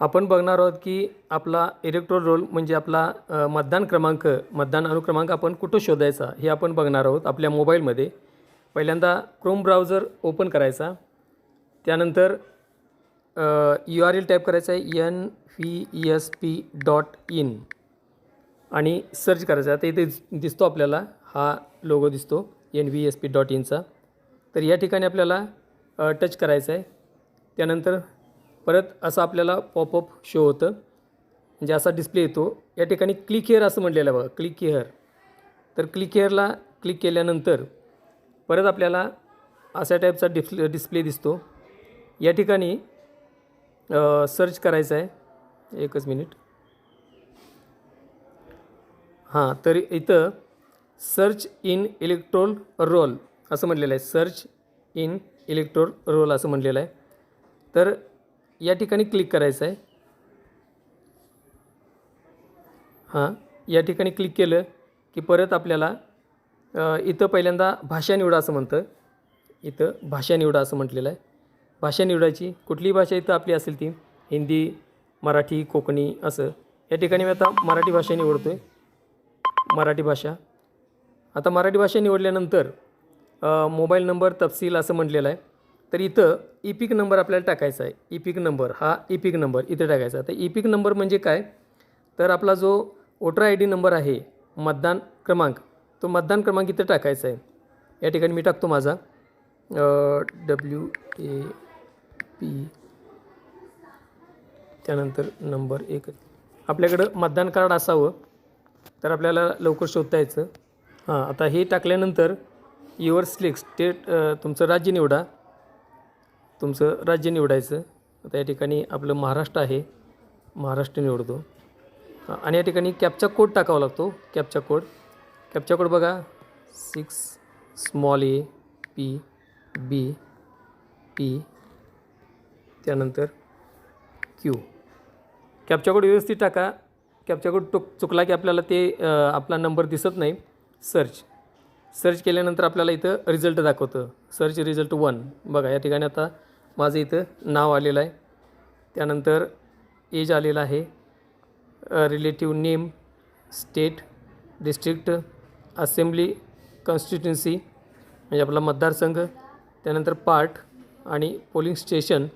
आपण बघणार आहोत की आपला इलेक्ट्रोल रोल म्हणजे आपला मतदान क्रमांक मतदान अनुक्रमांक आपण कुठं शोधायचा हे आपण बघणार आहोत आपल्या मोबाईलमध्ये. पहिल्यांदा क्रोम ब्राउझर ओपन करायचा. त्यानंतर यू आर एल टाईप करायचा आहे N V S P dot in आणि सर्च करायचा आता इथे दिसतो आपल्याला हा लोगो दिसतो N V S P dot इनचा तर या ठिकाणी आपल्याला टच करायचं आहे. त्यानंतर परत असं आपल्याला पॉपअप शो होतं. म्हणजे असा डिस्प्ले येतो. या ठिकाणी क्लिक हेअर असं म्हटलेलं आहे बघा. क्लिक हेअर तर क्लिक हेअरला क्लिक केल्यानंतर परत आपल्याला अशा टाईपचा डिस्प्ले डिस्प्ले दिसतो. या ठिकाणी सर्च करायचं आहे. एकच मिनिट हां तर इथं सर्च इन इलेक्ट्रोल रोल असं म्हटलेलं आहे. सर्च इन इलेक्ट्रोल रोल असं म्हटलेलं आहे. तर या ठिकाणी क्लिक करायचं आहे हां या ठिकाणी क्लिक केलं की परत आपल्याला इथं पहिल्यांदा भाषा निवडा असं म्हणतं. इथं भाषा निवडा असं म्हटलेलं आहे. भाषा निवडायची कुठलीही भाषा इथं आपली असेल ती? हिंदी मराठी कोकणी असं. या ठिकाणी मी आता मराठी भाषा निवडतो आहे मराठी भाषा. आता मराठी भाषा निवडल्यानंतर मोबाईल नंबर तपशील असं म्हटलेलं आहे. तर इथं ई नंबर आपल्याला टाकायचा आहे. ई नंबर हा ई नंबर इथं टाकायचा तर ई नंबर म्हणजे काय? तर आपला जो वोटर आय डी नंबर आहे मतदान क्रमांक तो मतदान क्रमांक इथं टाकायचा आहे. या ठिकाणी मी टाकतो माझा. डब्ल्यू ए पी त्यानंतर नंबर एक. आपल्याकडं मतदान कार्ड असावं तर आपल्याला लवकर शोधता यायचं. हां आता हे टाकल्यानंतर युअर स्लिक्स स्टेट तुमचं राज्य निवडा. तुमचं राज्य निवडायचं. आता या ठिकाणी आपलं महाराष्ट्र आहे. महाराष्ट्र निवडतो. आणि या ठिकाणी कॅपचा कोड टाकावा लागतो. कॅपचा कोड कॅपचा कोड बघा. Six small A P B P त्यानंतर क्यू कॅपचा कोड व्यवस्थित टाका. कॅपचा कोड टुक चुकला की आपल्याला ते आपला नंबर दिसत नाही. सर्च सर्च केल्यानंतर आपल्याला इथं रिझल्ट दाखवतं. सर्च रिझल्ट वन बघा या ठिकाणी आता माझं इथं नाव आलेलं आहे. त्यानंतर एज आलेलं आहे. Relative name state district assembly constituency म्हणजे आपला मतदारसंघ. त्यानंतर पार्ट आणि पोलिंग स्टेशन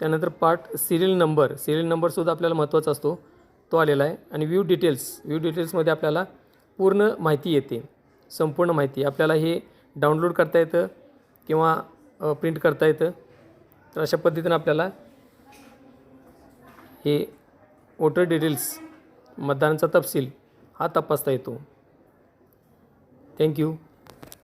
त्यानंतर पार्ट सिरियल नंबर सिरियल नंबरसुद्धा आपल्याला महत्त्वाचा असतो. तो आलेला आहे. आणि व्यू डिटेल्स व्यू डिटेल्समध्ये आपल्याला पूर्ण माहिती येते. संपूर्ण माहिती. आपल्याला हे डाउनलोड करता येतं किंवा प्रिंट करता येतं. तर अशा पद्धतीनं आपल्याला हे वोटर डिटेल्स मतदानाचा तपशील हा तपासता येतो. थँक्यू